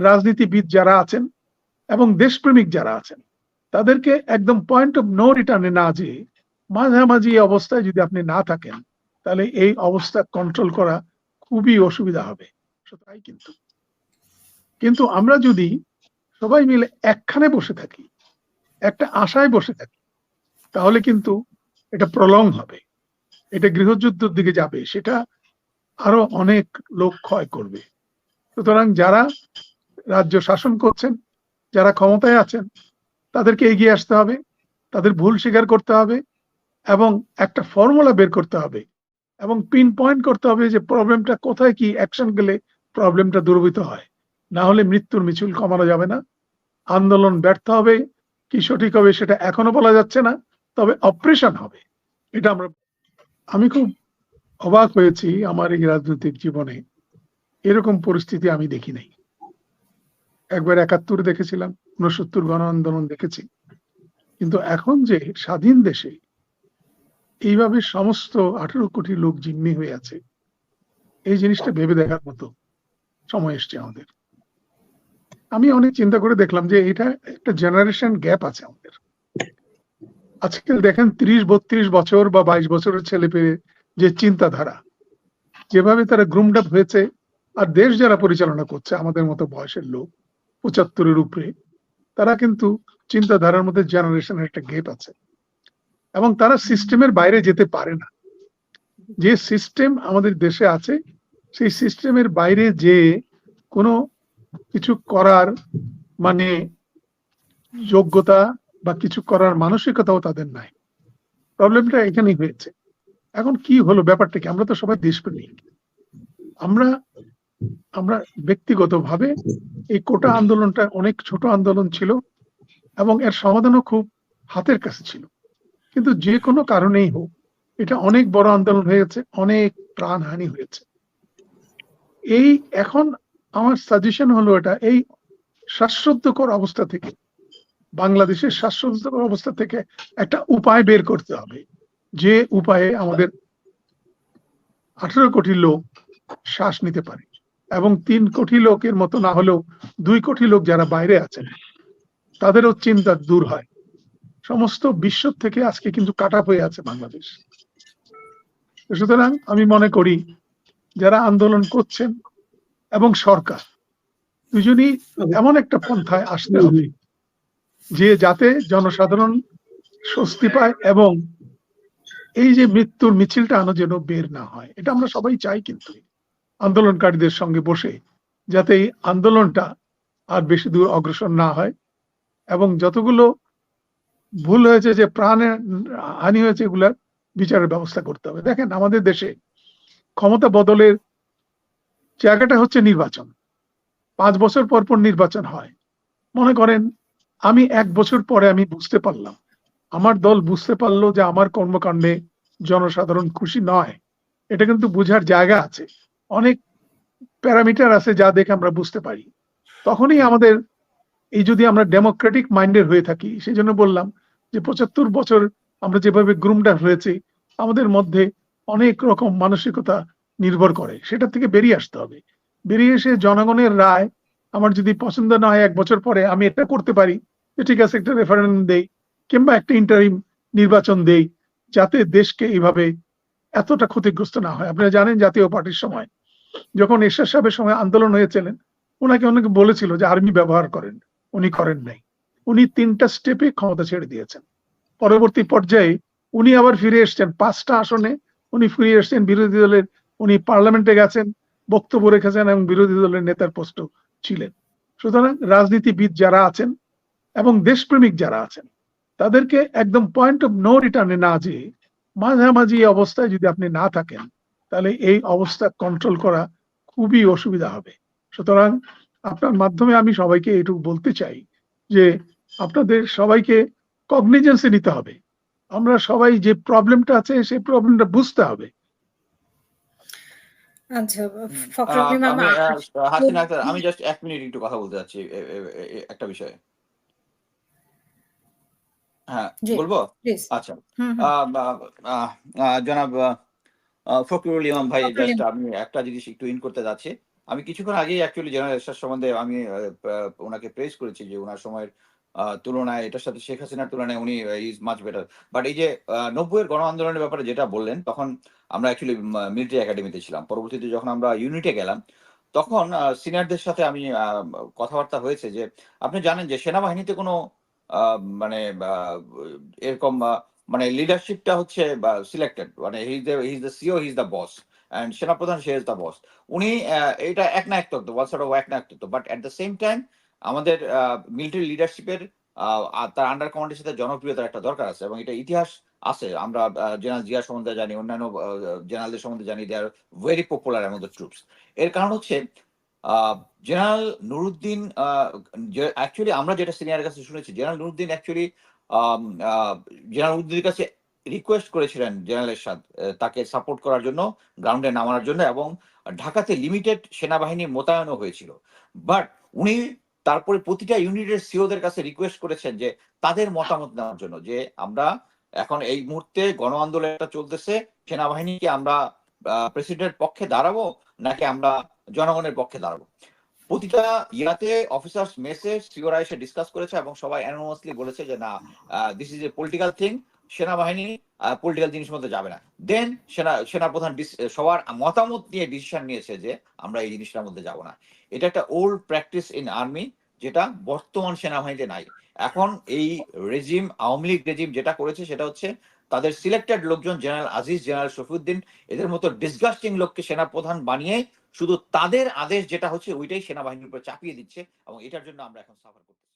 রাজনীতিবিদ যারা আছেন এবং দেশপ্রেমিক যারা আছেন, তাদেরকে একদম পয়েন্ট অফ নো রিটার্নে না যেয়ে মাঝামাঝি অবস্থায় যদি আপনি না থাকেন, তাহলে এই অবস্থা কন্ট্রোল করা খুবই অসুবিধা হবে। তাই কিন্তু। কিন্তু আমরা যদি সবাই মিলে একখানে বসে থাকি, একটা আশায় বসে থাকি, তাহলে কিন্তু এটা প্রলং হবে। এটা গৃহযুদ্ধের দিকে যাবে, সেটা আরও অনেক লোক ক্ষয় করবে। সুতরাং যারা রাজ্য শাসন করছেন, যারা ক্ষমতায় আছেন, তাদেরকে এগিয়ে আসতে হবে, তাদের ভুল স্বীকার করতে হবে, এবং একটা ফর্মুলা বের করতে হবে, এবং পিন পয়েন্ট করতে হবে যে প্রবলেমটা কোথায়, কি অ্যাকশন গেলে প্রবলেমটা দূরীভূত হয়। না হলে মৃত্যুর মিছিল কমানো যাবে না। আন্দোলন ব্যর্থ হবে, কি সঠিক হবে সেটা এখনও বলা যাচ্ছে না, তবে অপারেশন হবে। এটা আমরা, আমি খুব অবাক হয়েছি আমার এই রাজনৈতিক জীবনে। এরকম পরিস্থিতি আমি দেখি নাই। একবার একাত্তর দেখেছিলাম উনসত্তর গণ আন্দোলন দেখেছি। কিন্তু এখন যে স্বাধীন দেশে এইভাবে সমস্ত আঠেরো কোটি লোক জিম্মি হয়ে আছে, এই জিনিসটা ভেবে দেখার মতো সময় এসছে আমাদের। আমি অনেক চিন্তা করে দেখলাম যে এটা একটা জেনারেশন গ্যাপ আছে আমাদের। আজকাল দেখেন ত্রিশ, বত্রিশ বছর বা বাইশ বছরের ছেলে পেয়ে যে চিন্তাধারা, যেভাবে তারা গ্রুমড আপ হয়েছে, আর দেশ যারা পরিচালনা করছে, আমাদের মতো বয়সের লোক পঁচাত্তরের উপরে, তারা কিন্তু চিন্তাধারার মধ্যে জেনারেশনের একটা গেপ আছে। এবং তারা সিস্টেমের বাইরে যেতে পারে না। যে সিস্টেম আমাদের দেশে আছে, সেই সিস্টেমের বাইরে যে কোনো কিছু করার মানে যোগ্যতা বা কিছু করার মানসিকতাও তাদের নাই। প্রবলেমটা এখানেই হয়েছে। এখন কি হলো ব্যাপারটা কি? আমরা তো সবাই দেশপ্রেমিক। আমরা আমরা ব্যক্তিগতভাবে এই কোটা আন্দোলনটা অনেক ছোট আন্দোলন ছিল এবং এর সমাধানও খুব হাতের কাছে ছিল। কিন্তু যে কোনো কারণেই হোক, এটা অনেক বড় আন্দোলন হয়েছে, অনেক প্রাণহানি হয়েছে। এই এখন আমার সাজেশন হলো এটা, এই শ্বাসরুদ্ধকর অবস্থা থেকে, বাংলাদেশের শ্বাসরুদ্ধকর অবস্থা থেকে একটা উপায় বের করতে হবে, যে উপায়ে আমাদের আঠারো কোটি লোক শ্বাস নিতে পারে। এবং তিন কোটি লোকের মতো না হলেও দুই কোটি লোক যারা বাইরে আছেন, তাদেরও চিন্তা দূর হয়। সমস্ত বিশ্ব থেকে আজকে কিন্তু কাটা হয়ে আছে বাংলাদেশ। সুতরাং আমি মনে করি, যারা আন্দোলন করছেন এবং সরকার, দুজনই এমন একটা পন্থায় আসতে হবে যে যাতে জনসাধারণ স্বস্তি পায় এবং এই যে মৃত্যুর মিছিলটা আনো যেন বের না হয়, এটা আমরা সবাই চাই কিন্তু। আন্দোলনকারীদের সঙ্গে বসে যাতে এই আন্দোলনটা আর বেশি দূর অগ্রসর না হয় এবং যতগুলো ভুল হয়েছে যে প্রাণের হানি হয়েছে এগুলার বিচারের ব্যবস্থা করতে হবে। দেখেন, আমাদের দেশে ক্ষমতা বদলের জায়গাটা হচ্ছে নির্বাচন। পাঁচ বছর পর পর নির্বাচন হয়। মনে করেন, আমি এক বছর পরে আমি বুঝতে পারলাম, আমার দল বুঝতে পারল যে আমার কর্মকাণ্ডে জনসাধারণ খুশি নয়। এটা কিন্তু বুঝার জায়গা আছে। অনেক প্যারামিটার আছে যা দেখে আমরা বুঝতে পারি। তখনই আমাদের এই যদি আমরা ডেমোক্রেটিক মাইন্ডের হয়ে থাকি সেই জন্য বললাম যে পঁচাত্তর বছর আমরা যেভাবে গ্রুমডার হয়েছে, আমাদের মধ্যে অনেক রকম মানসিকতা নির্ভর করে। সেটা থেকে বেরিয়ে আসতে হবে। বেরিয়ে এসে জনগণের রায় আমার যদি পছন্দ না হয়, এক বছর পরে আমি এটা করতে পারি, যে ঠিক আছে, একটা রেফারেন্ডাম দেই কিংবা একটা ইন্টারিম নির্বাচন দেই, যাতে দেশকে এইভাবে এতটা ক্ষতিগ্রস্ত না হয়। আপনারা জানেন জাতীয় পার্টির সময় যখন এরশাদ সাহেবের সময় আন্দোলন হয়েছিলেন ওনাকে অনেকে বলেছিল যে আর্মি ব্যবহার করেন, উনি করেন নাই। উনি তিনটা স্টেপে ক্ষমতা ছেড়ে দিয়েছেন। পরবর্তী পর্যায়ে উনি আবার ফিরে এসছেন, পাঁচটা আসনে উনি ফিরে এসছেন, বিরোধী দলের উনি পার্লামেন্টে গেছেন, বক্তব্য রেখেছেন এবং বিরোধী দলের নেতার পোস্ট ছিলেন। সুতরাং রাজনীতিবিদ যারা আছেন এবং দেশপ্রেমিক যারা আছেন, তাদেরকে একদম পয়েন্ট অফ নো রিটার্নে না যেয়ে মাঝামাঝি অবস্থায় যদি আপনি না থাকেন তাহলে এই অবস্থা কন্ট্রোল করা খুবই অসুবিধা হবে। সুতরাং আপনার মাধ্যমে আমি সবাইকে এটুকু বলতে চাই যে আপনাদের সবাইকে কগনিজেন্সে নিতে হবে। আমরা সবাই যে প্রবলেমটা আছে সেই প্রবলেমটা বুঝতে হবে। আচ্ছা আমি জাস্ট এক মিনিট একটু কথা বলতে যাচ্ছি একটা বিষয়ে। হ্যাঁ বলব? আচ্ছা। জনাব ফখরুল ইমাম ভাই জাস্ট আমি একটা জিনিস একটু ইন করতে যাচ্ছি। আমি কিছুক্ষণ আগেই অ্যাকচুয়ালি জেনারেল এরশাদ সম্বন্ধে আমি ওনাকে প্রেস করেছি যে ওনার সময়ের তুলনায় এটার সাথে শেখ হাসিনার তুলনায় উনি ইজ মাচ বেটার বাট এই যে নব্বইয়ের গণ আন্দোলনের ব্যাপারে যেটা বললেন তখন আমরা অ্যাকচুয়ালি মিলিটারি একাডেমিতে ছিলাম। পরবর্তীতে যখন আমরা ইউনিটে গেলাম তখন সিনিয়রদের সাথে আমি আহ, কথাবার্তা হয়েছে যে আপনি জানেন যে সেনাবাহিনীতে কোনো মানে এরকম মানে লিডারশিপটা হচ্ছে সিলেক্টেড মানে he is the the CO he is the boss and সেনাপ্রধান, সে ইজ দ্য বস উনি এটা এক না এক তত্ত্ব ওয়ান সর্ট অফ এক না এক তত্ত্ব but at the same time আমাদের মিলিটারি লিডারশিপের তার আন্ডার কমান্ডের সাথে জনপ্রিয়তার একটা দরকার আছে, এবং এটা ইতিহাস আছে। আমরা জেনারেল জিয়া সম্বন্ধে জানি, অন্যান্য জেনারেলদের সম্বন্ধে জানি they are very popular among the troops এর কারণ হচ্ছে জেনারেল নুরুদ্দিন অ্যাকচুয়ালি আমরা যেটা সিনিয়রের কাছে শুনেছি জেনারেল নুরুদ্দিন অ্যাকচুয়ালি জেনারেল উদ্দিনের কাছে রিকোয়েস্ট করেছিলেন জেনারেল এরশাদ তাকে সাপোর্ট করার জন্য গ্রাউন্ডে নামানোর জন্য এবং ঢাকাতে লিমিটেড সেনাবাহিনী মোতায়েনও হয়েছিল। বাট উনি তারপরে প্রতিটা ইউনিটের সিওদের কাছে রিকোয়েস্ট করেছেন যে তাদের মতামত নেওয়ার জন্য যে আমরা এখন এই মুহূর্তে গণ আন্দোলন একটা চলতেছে, সেনাবাহিনীকে আমরা প্রেসিডেন্টের পক্ষে দাঁড়াবো নাকি আমরা জনগণের পক্ষে দাঁড়াবো? প্রতিটা ইয়াতে অফিসার্স মেসে সিওরা এসে ডিসকাস করেছে এবং সবাই অ্যানোমাসলি বলেছে যে, না this is a political thing সেনাবাহিনী পলিটিক্যাল জিনিস মধ্যে যাবে না। দেন সেনা, সেনাপ্রধান সবার মতামত নিয়ে ডিসিশন নিয়েছে যে, আমরা এই জিনিসটার মধ্যে যাব না। এটা একটা ওল্ড প্র্যাকটিস ইন আর্মি যেটা বর্তমান সেনাবাহিনীতে নাই। এখন এই রেজিম আওয়ামী লীগ রেজিম যেটা করেছে, সেটা হচ্ছে তাদের সিলেক্টেড লোকজন জেনারেল আজিজ জেনারেল শফিউদ্দিন এদের মতো ডিসগাস্টিং লোককে সেনাপ্রধান বানিয়ে শুধু তাদের আদেশ যেটা হচ্ছে, ওইটাই সেনাবাহিনীর উপর চাপিয়ে দিচ্ছে এবং এটার জন্য আমরা এখন সাফার করতেছি।